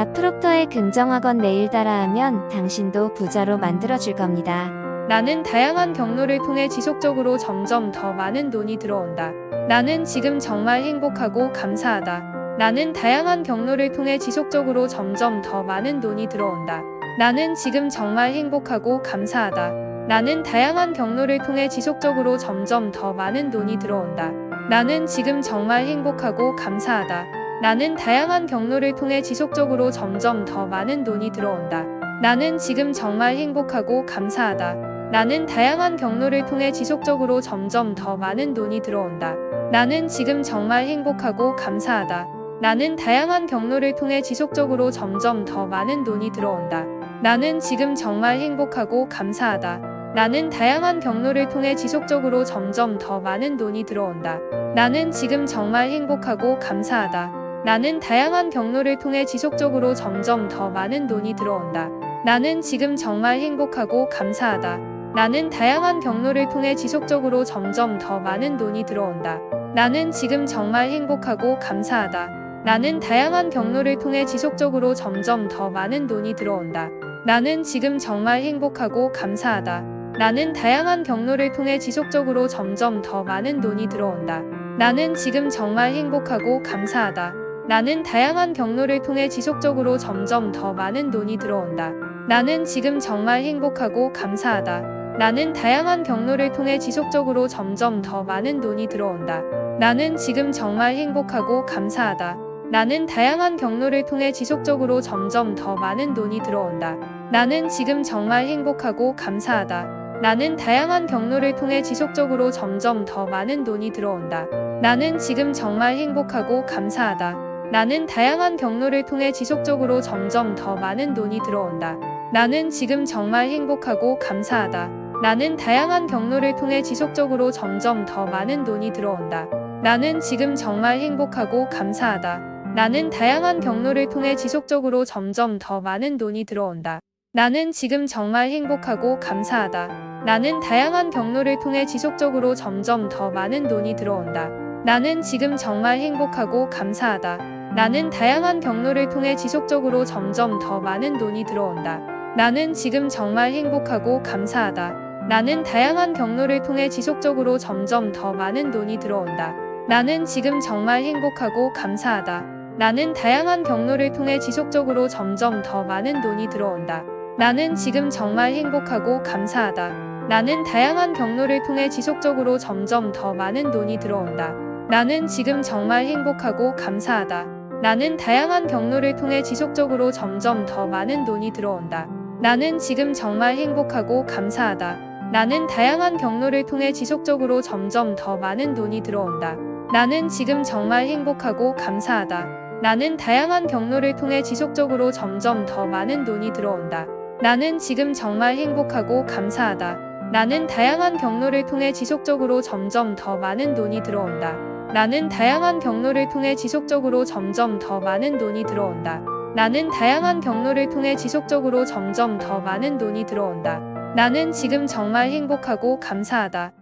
박 프록터의 긍정학원 내일 따라하면 당신도 부자로 만들어줄 겁니다. 나는 다양한 경로를 통해 지속적으로 점점 더 많은 돈이 들어온다. 나는 지금 정말 행복하고 감사하다. 나는 다양한 경로를 통해 지속적으로 점점 더 많은 돈이 들어온다. 나는 지금 정말 행복하고 감사하다. 나는 다양한 경로를 통해 지속적으로 점점 더 많은 돈이 들어온다. 나는 지금 정말 행복하고 감사하다. 나는 다양한 경로를 통해 지속적으로 점점 더 많은 돈이 들어온다. 나는 지금 정말 행복하고 감사하다. 나는 다양한 경로를 통해 지속적으로 점점 더 많은 돈이 들어온다. 나는 지금 정말 행복하고 감사하다. 나는 다양한 경로를 통해 지속적으로 점점 더 많은 돈이 들어온다. 나는 지금 정말 행복하고 감사하다. 나는 다양한 경로를 통해 지속적으로 점점 더 많은 돈이 들어온다. 나는 지금 정말 행복하고 감사하다. 나는 다양한 경로를 통해 지속적으로 점점 더 많은 돈이 들어온다. 나는 지금 정말 행복하고 감사하다. 나는 다양한 경로를 통해 지속적으로 점점 더 많은 돈이 들어온다. 나는 지금 정말 행복하고 감사하다. 나는 다양한 경로를 통해 지속적으로 점점 더 많은 돈이 들어온다. 나는 지금 정말 행복하고 감사하다. 나는 다양한 경로를 통해 지속적으로 점점 더 많은 돈이 들어온다. 나는 지금 정말 행복하고 감사하다. 나는 다양한 경로를 통해 지속적으로 점점 더 많은 돈이 들어온다. 나는 지금 정말 행복하고 감사하다. 나는 다양한 경로를 통해 지속적으로 점점 더 많은 돈이 들어온다. 나는 지금 정말 행복하고 감사하다. 나는 다양한 경로를 통해 지속적으로 점점 더 많은 돈이 들어온다. 나는 지금 정말 행복하고 감사하다. 나는 다양한 경로를 통해 지속적으로 점점 더 많은 돈이 들어온다. 나는 지금 정말 행복하고 감사하다. 나는 다양한 경로를 통해 지속적으로 점점 더 많은 돈이 들어온다. 나는 지금 정말 행복하고 감사하다. 나는 다양한 경로를 통해 지속적으로 점점 더 많은 돈이 들어온다. 나는 지금 정말 행복하고 감사하다. 나는 다양한 경로를 통해 지속적으로 점점 더 많은 돈이 들어온다. 나는 지금 정말 행복하고 감사하다. 나는 다양한 경로를 통해 지속적으로 점점 더 많은 돈이 들어온다. 나는 지금 정말 행복하고 감사하다. 나는 다양한 경로를 통해 지속적으로 점점 더 많은 돈이 들어온다. 나는 지금 정말 행복하고 감사하다. 나는 다양한 경로를 통해 지속적으로 점점 더 많은 돈이 들어온다. 나는 지금 정말 행복하고 감사하다. 나는 다양한 경로를 통해 지속적으로 점점 더 많은 돈이 들어온다. 나는 지금 정말 행복하고 감사하다. 나는 다양한 경로를 통해 지속적으로 점점 더 많은 돈이 들어온다. 나는 지금 정말 행복하고 감사하다. 나는 다양한 경로를 통해 지속적으로 점점 더 많은 돈이 들어온다. 나는 지금 정말 행복하고 감사하다. 나는 다양한 경로를 통해 지속적으로 점점 더 많은 돈이 들어온다. 나는 지금 정말 행복하고 감사하다. 나는 다양한 경로를 통해 지속적으로 점점 더 많은 돈이 들어온다. 나는 지금 정말 행복하고 감사하다. 나는 다양한 경로를 통해 지속적으로 점점 더 많은 돈이 들어온다. 나는 다양한 경로를 통해 지속적으로 점점 더 많은 돈이 들어온다. 나는 다양한 경로를 통해 지속적으로 점점 더 많은 돈이 들어온다. 나는 지금 정말 행복하고 감사하다.